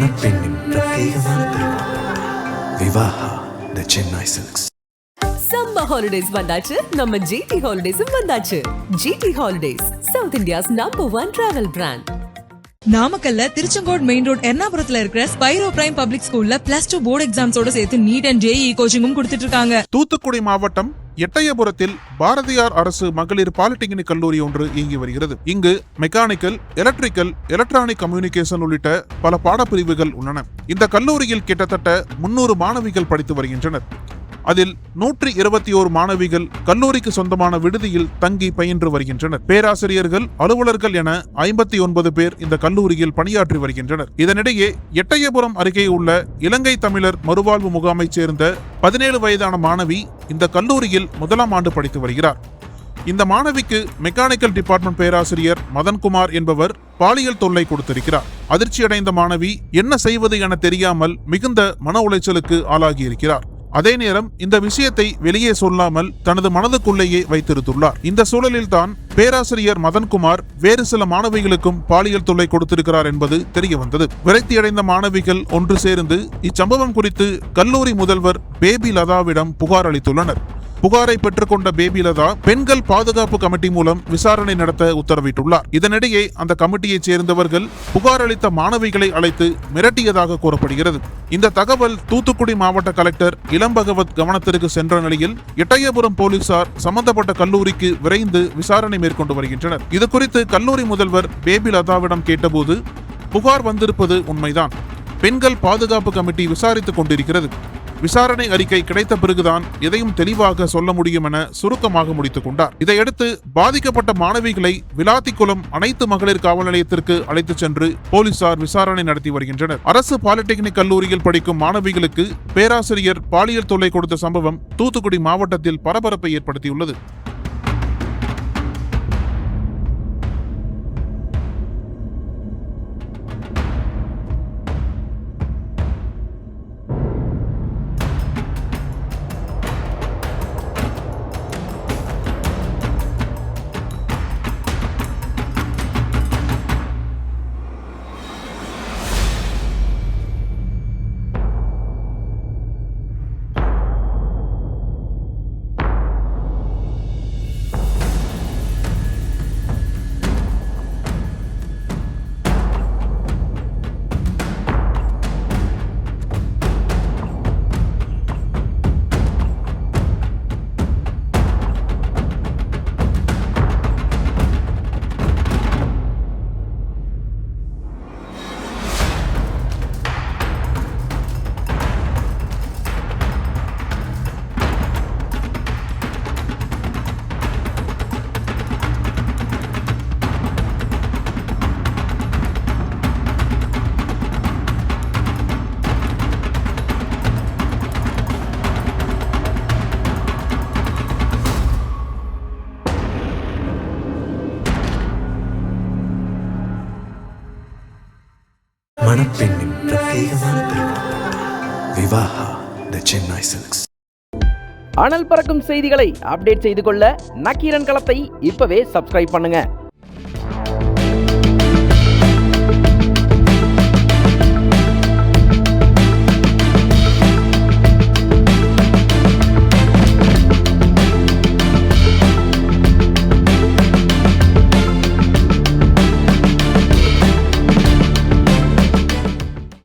மணப்பெண்ணின் பிரத்யேகமான திருமணம் Vivaha the Chennai silks summer holidays வந்தாச்சு நம்ம ஜிடி ஹாலிடேஸும் வந்தாச்சு GT holidays south India's number one travel brand நாமக்கல்ல திருச்செங்கோடு மெயின் ரோட் எர்ணாபுரத்துல இருக்கிற ஸ்பைரோ பிரைம் பப்ளிக் ஸ்கூல்ல பிளஸ் டூ போர்டு எக்ஸாம்ஸோட சேர்த்து நீட் அண்ட் ஜேஇ கோச்சிங்கும் கொடுத்துட்டு இருக்காங்க தூத்துக்குடி மாவட்டம் எட்டயபுரத்தில் பாரதியார் அரசு மகளிர் பாலிடெக்னிக் கல்லூரி ஒன்று இயங்கி வருகிறது. இங்கு மெக்கானிக்கல் எலக்ட்ரிக்கல் எலக்ட்ரானிக் கம்யூனிகேஷன் உள்ளிட்ட பல பாடப்பிரிவுகள் உள்ளன. இந்த கல்லூரியில் கிட்டத்தட்ட முன்னூறு மாணவிகள் படித்து வருகின்றனர். அதில் நூற்றி இருபத்தி ஓரு மாணவிகள் கல்லூரிக்கு சொந்தமான விடுதியில் தங்கி பயின்று வருகின்றனர். பேராசிரியர்கள் அலுவலர்கள் என ஐம்பத்தி ஒன்பது பேர் இந்த கல்லூரியில் பணியாற்றி வருகின்றனர். இதனிடையே எட்டயபுரம் அருகே உள்ள இலங்கை தமிழர் மறுவாழ்வு முகாமைச் சேர்ந்த பதினேழு வயதான மாணவி இந்த கல்லூரியில் முதலாம் ஆண்டு படித்து வருகிறார். இந்த மாணவிக்கு மெக்கானிக்கல் டிபார்ட்மெண்ட் பேராசிரியர் மதன்குமார் என்பவர் பாலியல் தொல்லை கொடுத்திருக்கிறார். அதிர்ச்சியடைந்த மாணவி என்ன செய்வது என தெரியாமல் மிகுந்த மன உளைச்சலுக்கு ஆளாகியிருக்கிறார். அதே நேரம் இந்த விஷயத்தை வெளியே சொல்லாமல் தனது மனதுக்குள்ளேயே வைத்திருத்துள்ளார். இந்த சூழலில் தான் பேராசிரியர் மதன்குமார் வேறு சில மாணவிகளுக்கும் பாலியல் தொல்லை கொடுத்திருக்கிறார் என்பது தெரிய வந்தது விரக்தியடைந்த மாணவிகள் ஒன்று சேர்ந்து இச்சம்பவம் குறித்து கல்லூரி முதல்வர் பேபி லதாவிடம் புகார் அளித்துள்ளனர். புகாரை பெற்றுக்கொண்ட பேபி லதா பெண்கள் பாதுகாப்பு கமிட்டி மூலம் விசாரணை நடத்த உத்தரவிட்டுள்ளார். இதனிடையே அந்த கமிட்டியைச் சேர்ந்தவர்கள் புகார் அளித்த மாணவிகளை அழைத்து மிரட்டியதாக கூறப்படுகிறது. இந்த தகவல் தூத்துக்குடி மாவட்ட கலெக்டர் இளம்பகவத் கவனத்திற்கு சென்ற நிலையில் எட்டயபுரம் போலீசார் சம்பந்தப்பட்ட கல்லூரிக்கு விரைந்து விசாரணை மேற்கொண்டு வருகின்றனர். இது குறித்து கல்லூரி முதல்வர் பேபி லதாவிடம் கேட்டபோது புகார் வந்திருப்பது உண்மைதான். பெண்கள் பாதுகாப்பு கமிட்டி விசாரித்துக் கொண்டிருக்கிறது. விசாரணை அறிக்கை கிடைத்த பிறகுதான் எதையும் தெளிவாக சொல்ல முடியும் என சுருக்கமாக முடித்துக் கொண்டார். இதையடுத்து பாதிக்கப்பட்ட மாணவிகளை விளாத்திக்குளம் அனைத்து மகளிர் காவல் நிலையத்திற்கு அழைத்துச் சென்று போலீசார் விசாரணை நடத்தி வருகின்றனர். அரசு பாலிடெக்னிக் கல்லூரியில் படிக்கும் மாணவிகளுக்கு பேராசிரியர் பாலியல் தொல்லை கொடுத்த சம்பவம் தூத்துக்குடி மாவட்டத்தில் பரபரப்பை ஏற்படுத்தியுள்ளது. மணப்பெண்ணின் பிரத்யேகமான திருமணம் விவாஹா த சென்னை சில்க்ஸ். அனல் பறக்கும் செய்திகளை அப்டேட் செய்து கொள்ள நக்கீரன் களத்தை இப்பவே சப்ஸ்கிரைப் பண்ணுங்க.